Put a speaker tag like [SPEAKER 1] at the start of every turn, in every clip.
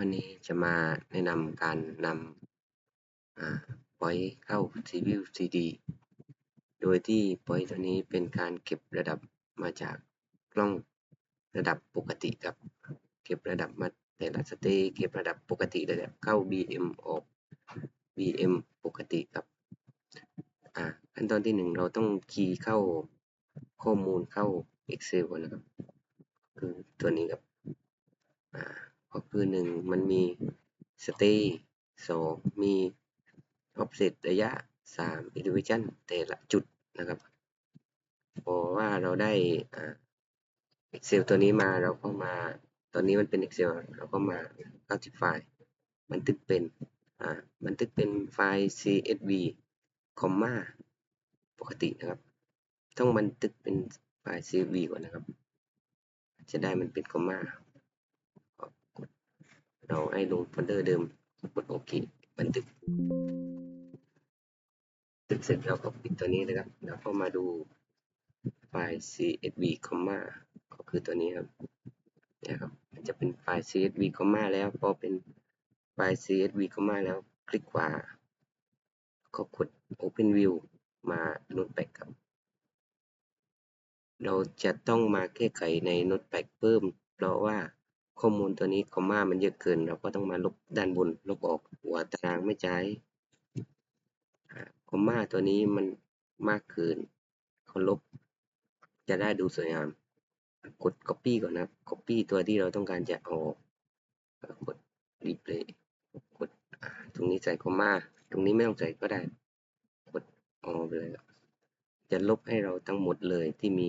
[SPEAKER 1] วันนี้จะมาแนะนำการนำอ่า point เข้า Civil 3D โดยที่ point ตัวนี้เป็นการเก็บระดับมาจากกล้องระดับปกติครับ เก็บระดับมาแต่ละสเตจเก็บระดับปกติระดับเข้า BM ออก BM ปกติครับขั้นตอนที่หนึ่งเราต้องคีย์เข้าข้อมูลเข้า Excel ก่อนนะครับ คือตัวนี้ครับอ่า ก็คือหนึ่งมันมี state สองมี offset ระยะสาม elevation แต่ละจุดนะครับพอว่าเราได้ Excel ตัวนี้มาเราก็มา ตอนนี้มันเป็น Excel เราก็มาเข้าที่ไฟล์บันทึกเป็นบันทึกเป็นไฟล์ CSV คอมมาปกตินะครับ ต้องบันทึกเป็นไฟล์ CSV ก่อนนะครับ จะได้มันเป็นคอมมา เราให้ลงโฟลเดอร์เดิมกดโอเคบันทึกเสร็จเราก็ปิดตัวนี้นะครับแล้วก็มาดูไฟล์ csv comma ก็คือตัวนี้ครับเนี่ยครับมันจะเป็นไฟล์ csv comma แล้วพอเป็นไฟล์ csv comma แล้วคลิกขวาก็กด open view มาโน้ตแปกครับ เราจะต้องมาแก้ไขในโน้ตแปกเพิ่ม เพราะว่า ข้อมูลตัวนี้คอมมามันเยอะเกิน เราก็ต้องมาลบด้านบน ลบออกหัวตารางไม่ใช้คอมมาตัวนี้มันมากเกินเขาลบ จะได้ดูสวยงาม กด copy ก่อนนะ copy ตัวที่เราต้องการจะเอากด replay กดตรงนี้ใส่คอมมา ตรงนี้ไม่ต้องใส่ก็ได้ กดออกไปเลยจะลบให้เราทั้งหมดเลยที่มี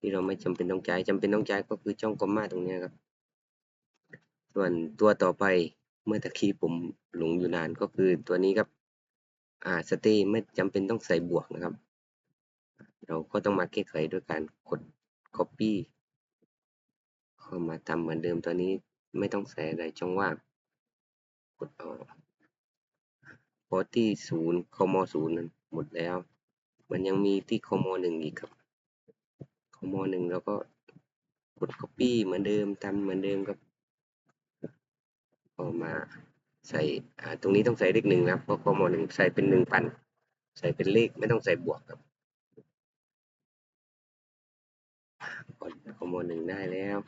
[SPEAKER 1] ที่เราไม่จำเป็นต้องใช้จำเป็นต้องใช้ก็คือช่องคอมมาตรงนี้ครับ ส่วนตัวต่อไปเมื่อตะกี้ผมหลงอยู่นานก็คือตัวนี้ครับ อ่าสเตย์ไม่จำเป็นต้องใส่บวกนะครับ เราก็ต้องมาแก้ไขด้วยการกด copy เข้ามาทำเหมือนเดิมตัวนี้ไม่ต้องใส่อะไรช่องว่างกดออกพอที่ศูนย์คอมศูนย์นั้นหมดแล้ว มันยังมีที่คอมหนึ่งอีกครับคอมหนึ่งแล้วก็กด copy เหมือนเดิมทำเหมือนเดิมครับ ก็มาใส่ตรงนี้ต้องใส่เลขหนึ่งนะเพราะคอมหนึ่งใส่เป็นหนึ่งพันใส่เป็นเลขไม่ต้องใส่บวกครับกดคอมหนึ่งได้แล้ว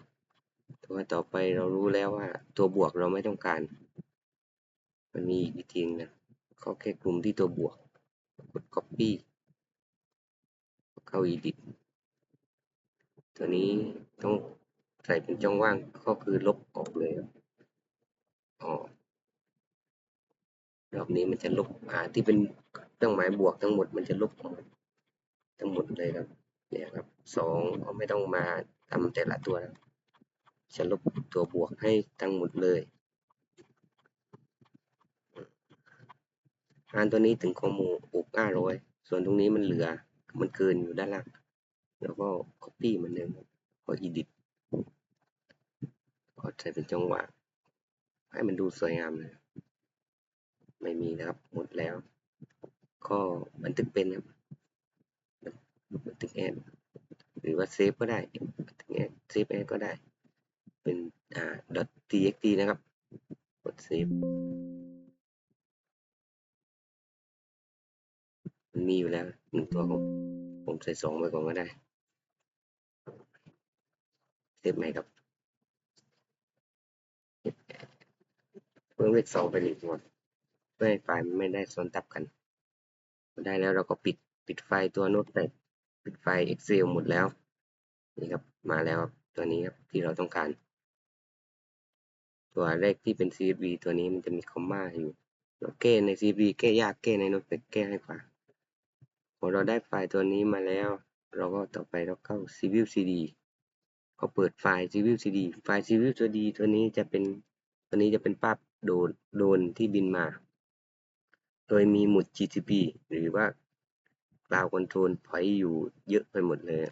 [SPEAKER 1] ตัวต่อไปเรารู้แล้วว่า ตัวบวกเราไม่ต้องการ มันมีอีกวิธีนะเขาแค่กลุ่มที่ตัวบวก กด copy เข้า edit ตัวนี้ต้องใส่เป็นช่องว่างก็คือลบออกเลยครับ ออรอบนี้มันจะลบอ่าที่เป็นเครื่องหมายบวกทั้งหมดมันจะลบออกทั้งหมดเลยครับเนี่ยครับสองก็ไม่ต้องมาทำแต่ละตัวนะจะลบตัวบวกให้ทั้งหมดเลยงานตัวนี้ถึงข้อมูลอุกห้าร้อยส่วนตรงนี้มันเหลือมันเกินอยู่ด้านล่างแล้วก็ copy เหมือนเดิมก็ edit ก็ใช้เป็นจังหวะ ให้มันดูสวยงามเลยไม่มีนะครับ หมดแล้ว ก็บันทึกเป็นครับบันทึกแอดหรือว่าเซฟก็ได้บันทึกแอดเซฟแอดก็ได้ เป็นอ่า .txt นะครับกดเซฟมันมีอยู่แล้วหนึ่งตัวผมผมใส่สองไปก่อนก็ได้เซฟไหมครับ เพิ่มเลขสองไปหนึ่งตัวเพื่อให้ไฟล์ไม่ได้ซ้อนทับกันได้แล้วเราก็ปิดปิดไฟตัวโน้ตแปดปิดไฟ Excel หมดแล้ว นี่ครับมาแล้วตัวนี้ครับที่เราต้องการ ตัวแรกที่เป็น CSV ตัวนี้มันจะมีคอมมาอยู่เราแก้ใน CSV แก้ยากแก้ในโน้ตแปดแก้ให้กว่าพอเราได้ไฟล์ตัวนี้มาแล้ว เราก็ต่อไปเราเข้า Civil CD ก็เปิดไฟล์ Civil CD ไฟล์ Civil CD ตัวนี้จะเป็นตัวนี้จะเป็นภาพ โดนโดนที่บินมา โดยมีหมุด GTP หรือว่า Cloud Control Point อยู่เยอะไปหมดเลย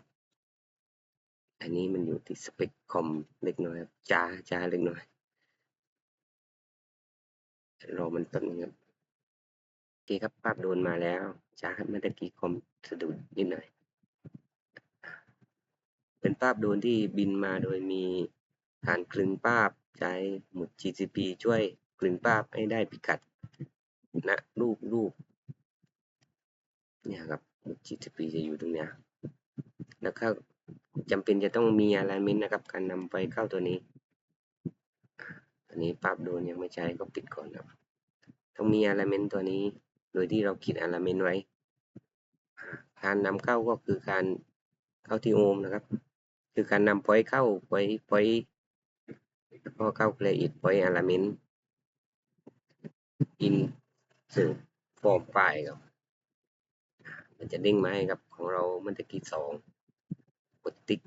[SPEAKER 1] อันนี้มันอยู่ที่สเปคคอมเล็กน้อยจ้าจ้าเล็กน้อยรอมันต้นครับโอเคครับภาพโดนมาแล้วจ้าเมื่อกี้คอมสะดุดนิดหน่อย เป็นภาพโดนที่บินมาโดยมีการคลึงภาพใช้หมุด GCP ช่วย ลึงภาพให้ได้พิกัดณรูปรูปเนี่ยครับหมุด GCP จะอยู่ตรงเนี้ยแล้วก็จำเป็นจะต้องมี alignment นะครับ การนำไฟเข้าตัวนี้อันนี้ปรับโดนยังไม่ใช้ก็ปิดก่อนครับ ต้องมี alignment ตัวนี้ โดยที่เราคิด alignment ไว้ การนำเข้าก็คือการเข้าที่โอมนะครับ คือการนำ point เข้า point point ก็เข้า create point alignment in ซึ่ง form file ครับ มันจะเด้งมาให้ครับ ของเรามันจะกี่สองกดติ๊ก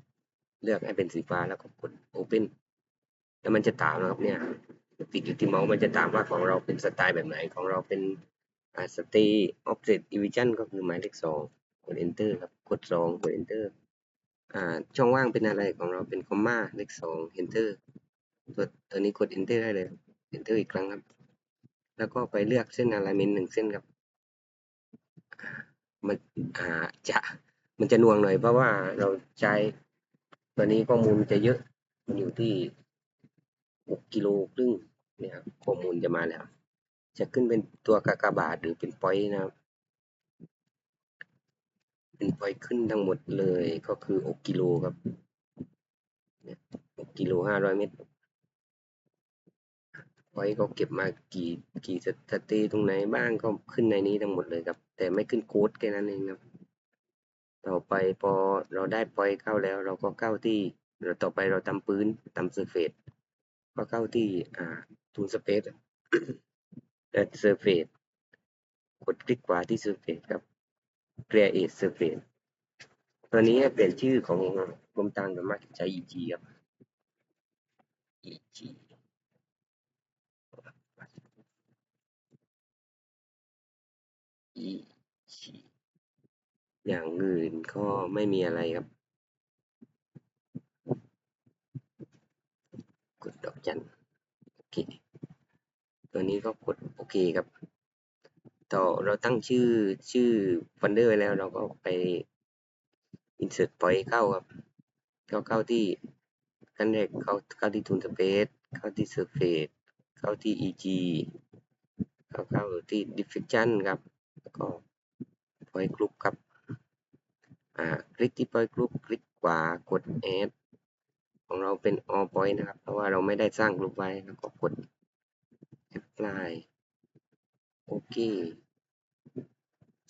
[SPEAKER 1] เลือกให้เป็นสีฟ้าแล้วก็กด open แล้วมันจะตามนะครับเนี่ยติดอยู่ที่เมาส์มันจะตามว่าของเราเป็นสไตล์แบบไหนของเราเป็นอ่า stay offset division ก็คือหมายเลขสองกด enter ครับกดสองกด enter อ่าช่องว่างเป็นอะไรของเราเป็นคอมมาเลขสอง enter ตัวตัวนี้กด enter ได้เลย enter อีกครั้งครับ แล้วก็ไปเลือกเส้น alignment หนึ่งเส้นครับมันอาจะมันจะน่วงหน่อยเพราะว่าเราใช้ตัวนี้ข้อมูลมันจะเยอะมันอยู่ที่ 6 กิโลครึ่งเนี่ยครับข้อมูลจะมาแล้ว จะขึ้นเป็นตัวกากบาทหรือเป็นปอยนะครับ เป็นปอยขึ้นทั้งหมดเลยก็คือ 6 กิโลครับ6กิโล500 เมตร ปอยก็เก็บมากี่กี่สเตย์ตรงไหนบ้างก็ขึ้นในนี้ทั้งหมดเลยครับ แต่ไม่ขึ้นโค้ดแค่นั้นเองครับ ต่อไปพอเราได้ปอยเข้าแล้ว เราก็เข้าที่เราต่อไปเราทำพื้นทำเซอร์เฟซก็เข้าที่อ่าทูนสเปซและเซอร์เฟซกดคลิกขวาที่เซอร์เฟซครับ create surface ตัวนี้เปลี่ยนชื่อของกรมทางโดยมากจะใช้ EG ครับ EG EG อย่างอื่นก็ไม่มีอะไรครับ กดดอกจันโอเคตัวนี้ก็กดโอเคครับ ต่อเราตั้งชื่อชื่อฟันเดอร์ไว้แล้วเราก็ไป insert point เข้าครับก็เข้าที่ขั้นแรกเข้าเข้าที่ tool space เข้าที่ surface เข้าที่ eg เข้าเข้าที่ diffraction ครับแล้วก็ point group ครับ อ่า คลิกที่ point group คลิกขวากด add ของเราเป็น all point นะครับ เพราะว่าเราไม่ได้สร้างกลุ่มไว้แล้วก็กด apply โอเค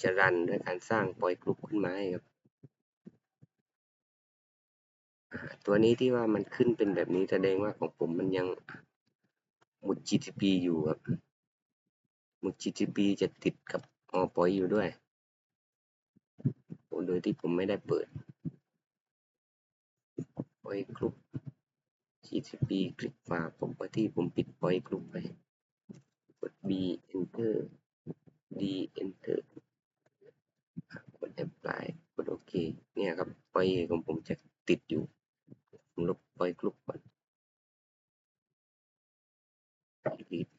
[SPEAKER 1] จะรันด้วยการสร้าง point group ขึ้นมาให้ครับ ตัวนี้ที่ว่ามันขึ้นเป็นแบบนี้แสดงว่าของผมมันยังหมุด GTP อยู่ครับ หมุด GTP จะติดกับออปอยอยู่ด้วย โดยที่ผมไม่ได้เปิดปอยกลุ่ม GTP คลิกฝาผมไปที่ผมปิดปอยกลุ่มไปกด B enter D enter กด apply กดโอเคเนี่ยครับปอยของผมจะติดอยู่ ผมลบปอยกลุ่มก่อน delete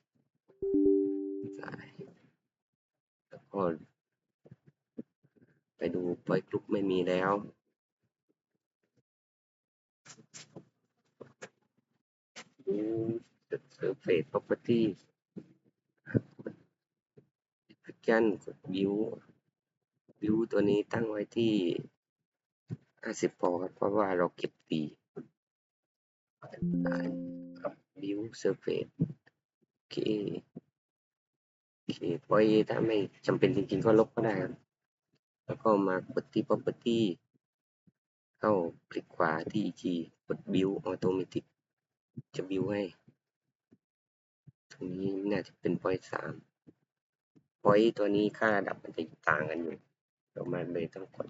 [SPEAKER 1] แล้วก็ ไปดูปอยกลุ่มไม่มีแล้ว ดู surface property กด description กด view view ตัวนี้ตั้งไว้ที่ 50พอครับ เพราะว่าเราเก็บสีครับ view surface โอเคโอเคปล่อยถ้าไม่จำเป็นจริงๆ ก็ลบก็ได้ครับ แล้วก็มากดที่ property เข้าคลิกขวาที่ EG กด view automatic จะ view ให้ ตรงนี้น่าจะเป็น point สาม point ตัวนี้ค่าระดับมันจะต่างกันอยู่เรามาเลยต้องกด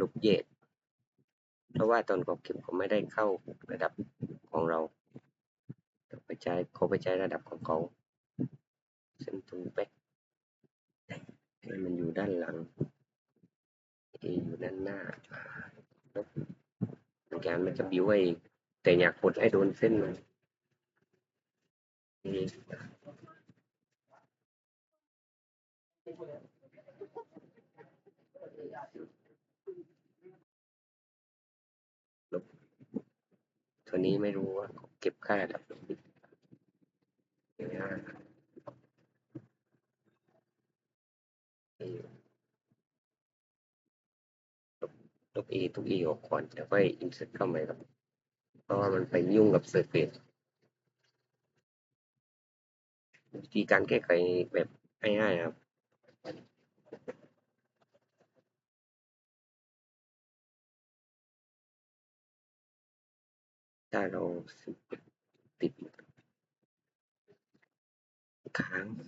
[SPEAKER 1] ลบเยดเพราะว่าตอนเขาเก็บเขาไม่ได้เข้าระดับของเราต้องไปใช้เขาไปใช้ระดับของเขาเส้นตูแบ็กให้มันอยู่ด้านหลัง A อยู่ด้านหน้าลบเหมือนกันมันจะบิวไว้แต่อยากกดให้โดนเส้นมัน A ลบตัวนี้ไม่รู้ว่าเก็บค่าดับลงบิตง่ายๆ ลบ A ทุก A ออกก่อนแล้วค่อย insert เข้าใหม่ครับ เพราะว่ามันไปยุ่งกับ surface วิธีการแก้ไขแบบง่ายๆครับถ้าเราติดค้าง ต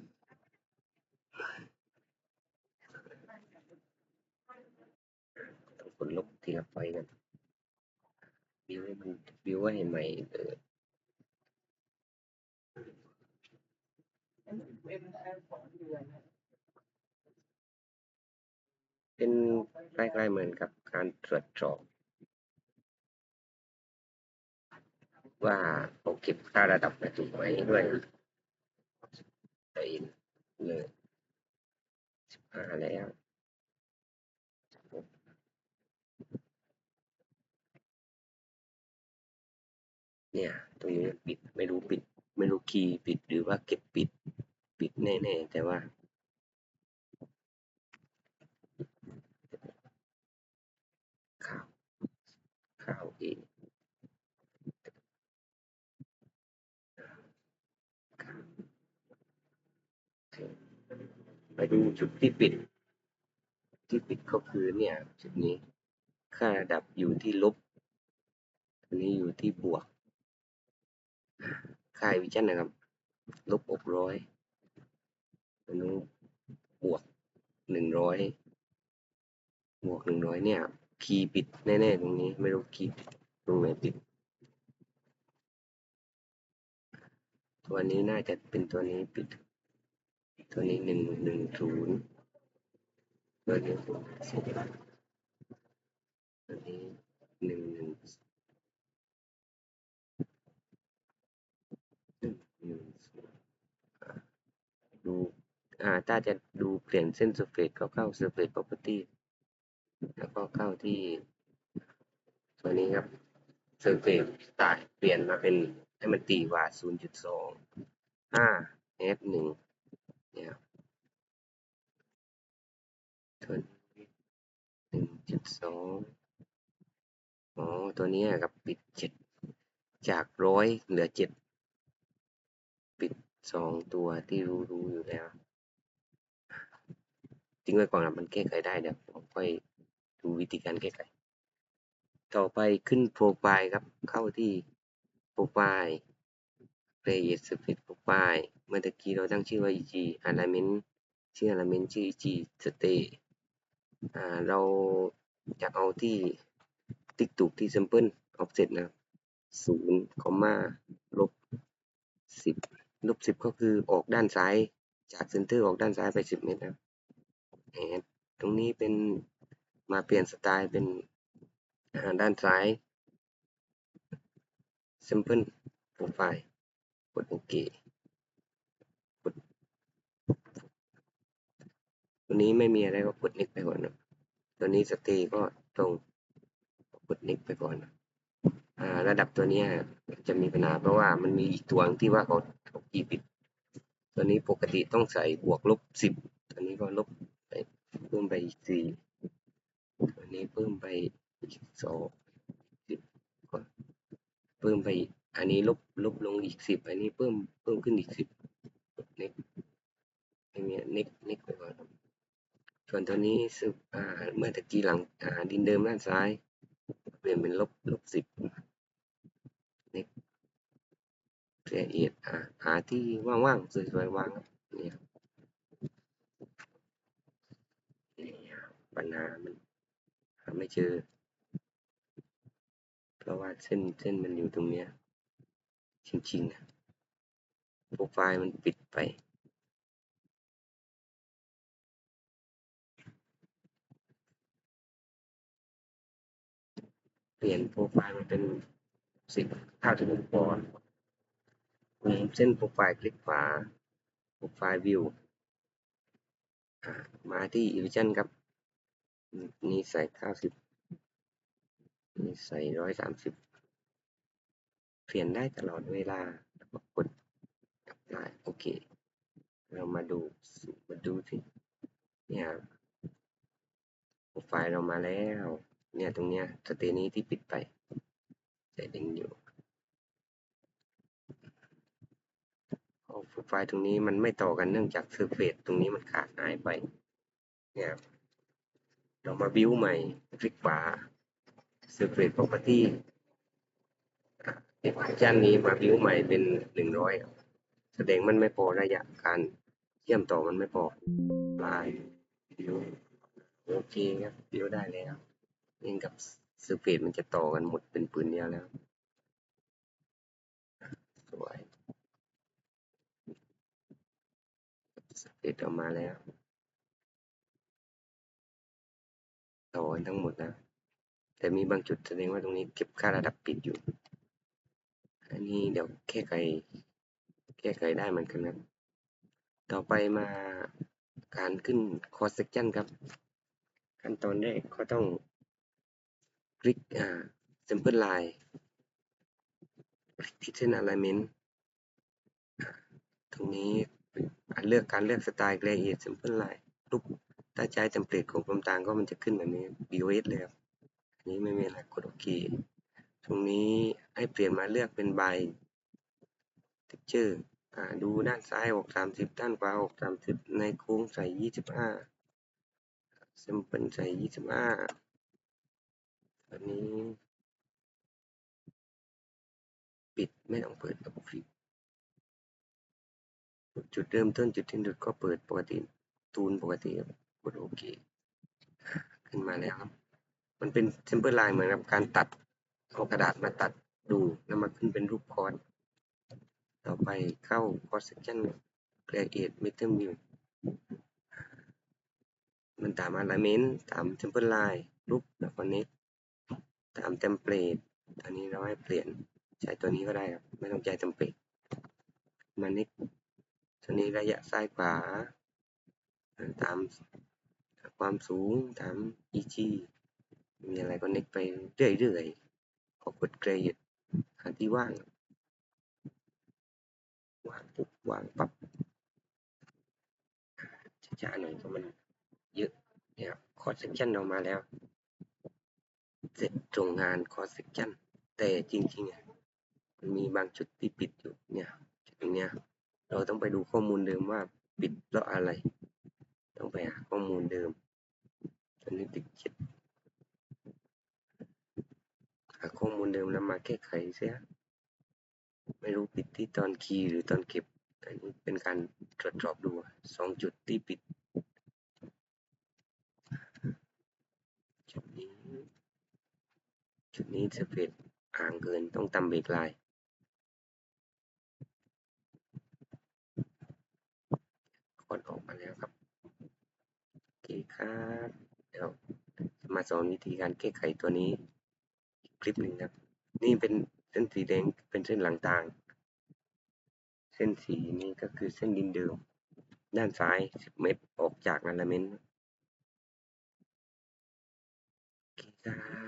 [SPEAKER 1] ้อง กดลบทีละไฟกันบิวให้มันบิวให้ใหมเออเป็นใกล้ๆเหมือนกับการตรวจสอบว่าเราเก็บค่าระดับมาถูกไหมด้วยเห็นเลยสิบห้าแล้วเนี่ย ตรงนี้ปิดไม่รู้ปิด ไม่รู้คีย์ปิดหรือว่าเก็บปิด ปิดแน่ๆแต่ว่าข้าวข้าวเองไปดูจุดที่ปิด ที่ปิดก็คือเนี่ยจุดนี้ ค่าระดับอยู่ที่ลบอันนี้อยู่ที่บวก ค่าวิชั่นนะครับ ลบหกร้อยนู้บวกหนึ่งร้อยบวกหนึ่งร้อยเนี่ย คีย์ปิดแน่ๆตรงนี้ ไม่รู้คีย์ปิดตรงไหนปิด ตัวนี้น่าจะเป็นตัวนี้ปิด ตัวนี้หนึ่งหนึ่งศูนย์ตัวนี้สิบตัวนี้หนึ่งหนึ่งหนึ่งหนึ่งศูนย์อ่า ดูอ่าถ้าจะดูเปลี่ยนเส้น surface ก็เข้า surface property แล้วก็เข้าที่ตัวนี้ครับ surface style เปลี่ยนมาเป็นให้มันตีว่า 0.2 5 f 1เนี่ยครับตัวนี้1.2อ๋อตัวนี้ครับปิด7จากร้อยเหลือ7ปิด 2ตัวที่รู้รู้อยู่แล้วทิ้งไว้ก่อนครับมันแก้ไขได้เดี๋ยวผมค่อยดูวิธีการแก้ไข ต่อไปขึ้นโปรไฟล์ครับ เข้าที่โปรไฟล์ create surface profile เมื่อกี้เราตั้งชื่อว่า eg alignment ชื่อ alignment ชื่อ eg state อ่าเราจะเอาที่ติ๊กถูกที่ sample offset นะครับศูนย์คอมมาลบสิบ ลบสิบก็คือออกด้านซ้าย จากเซนเตอร์ออกด้านซ้ายไปสิบเมตรนะแอนตรงนี้เป็นมาเปลี่ยนสไตล์เป็นด้านซ้าย Simple Profile กดโอเคกดตัวนี้ไม่มีอะไรก็กด next ไปก่อนนะตัวนี้สตย์ก็ตรงกด next ไปก่อนนะ ระดับตัวนี้จะมีปัญหาเพราะว่ามันมีอีกตัวที่ว่าเขาเขากีปิด ตัวนี้ปกติต้องใส่บวกลบสิบตัวนี้ก็ลบไปเพิ่มไปอีกสี่ตัวนี้เพิ่มไปอีกสองสิบเพิ่มไปอันนี้ลบลบลงอีกสิบอันนี้เพิ่มเพิ่มขึ้นอีกสิบเน็กอันนี้เน็กเน็กไปก่อนส่วนตัวนี้สึกอ่าเมื่อตะกี้หลังดินเดิมด้านซ้าย เปลี่ยนเป็นลบลบสิบเน็ก ละเอียดอ่าหาที่ว่างๆสวยๆวางเนี่ครับปัญหามันหาไม่เจอ เพราะว่าเส้นเส้นมันอยู่ตรงเนี้ย จริงๆนะโปรไฟล์มันปิดไปเปลี่ยนโปรไฟล์มันเป็นสิบเท่าถึงปอนปุ่ มเส้นโปรไฟล์คลิกขวาโปรไฟล์วิวมาที่ Illusion ครับนี่ใส่เก้าสิบนี่ใส่ร้อยสามสิบเปลี่ยนได้ตลอดเวลาแล้วก็กด apply โอเค เรามาดูมาดูสิเนี่ยโปรไฟล์เรามาแล้ว เนี่ยตรงเนี้ยสเตนี้ที่ปิดไปจะยังอยู่ โปรไฟล์ตรงนี้มันไม่ต่อกันเนื่องจากเซอร์เฟซตรงนี้มันขาดหายไปเนี่ยเรามาบิวใหม่คลิกขวา Separate Property เอกชันนี้มาบิวใหม่เป็นหนึ่งร้อยแสดงมันไม่พอระยะการเชื่อมต่อมันไม่พอลายบิวโอเคครับบิวได้แล้วเองกับ Surface มันจะต่อกันหมดเป็นปืนเดียวแล้วสวย Surface ออกมาแล้วต่อนทั้งหมดแล้วแต่มีบางจุดแสดงว่าตรงนี้เก็บค่าระดับปิดอยู่ อันนี้เดี๋ยวแก้ไขแก้ไขได้เหมือนกันครับ ต่อไปมาการขึ้น cross section ครับ ขั้นตอนแรกก็ต้องคลิกอ่า sample line คลิกที่เส้น alignment ตรงนี้ เลือกการเลือกสไตล์ gradient sample line รูปถ้าใช้เทมเพลตของความต่างก็มันจะขึ้นแบบนี้ BOS เลยครับ อันนี้ไม่มีอะไรกดโอเค ตรงนี้ให้เปลี่ยนมาเลือกเป็น by texture อ่าดูด้านซ้ายออก30 ด้านขวาออก30 ในโค้งใส่ 25 sample ใส่ 25อันนี้ ปิดไม่ต้องเปิดกับฟรี จุดเริ่มต้นจุดที่สุดก็เปิดปกติตูนปกติกดโอเคขึ้นมาแล้วครับ มันเป็น simple line เหมือนกับการตัดเอากระดาษมาตัดดูแล้วมาขึ้นเป็นรูปคอร์สต่อไปเข้า cross section create meter view มันตาม alignment ตาม simple line รูปแล้วก็ next ตาม template อันนี้เราให้เปลี่ยนใช้ตัวนี้ก็ได้ครับ ไม่ต้องใช้ template มา next ตัวนี้ระยะซ้ายขวา ตามความสูงตาม EG มีอะไรก็ next ไปเรื่อยๆพอกด create หาที่ว่างวางปุ๊บวางปับ๊บช้าๆหน่อยก็มันเยอะเนี่ยคอร์สเซกชันออกมาแล้ว เสร็จตรงงานคอร์สเซกชันแต่จริงๆมันมีบางจุดที่ปิดอยู่เนี่ยจุดตรงเนี้ย เราต้องไปดูข้อมูลเดิมว่าปิดเพราะอะไร ต้องไปหาข้อมูลเดิมตอนนี้ติดเจ็ดหาข้อมูลเดิมแล้วมาแก้ไขเสียไม่รู้ปิดที่ตอนคีย์หรือตอนเก็บอันนี้เป็นการตรวจสอบดูสองจุดที่ปิดจุดนี้ จุดนี้จะเฟดห่างเกินต้องตำเบรกไลน์ดออกมาแล้วครับ โอ เคครับเดี๋ยวมาสอนวิธีการแก้ไขตัวนี้อีกคลิปหนึ่งครับ นี่เป็นเส้นสีแดงเป็นเส้นหลังต่าง เส้นสีนี้ก็คือเส้นดินเดิม ด้านซ้าย 10 เมตรออกจากอลเมนต์โอเคครับ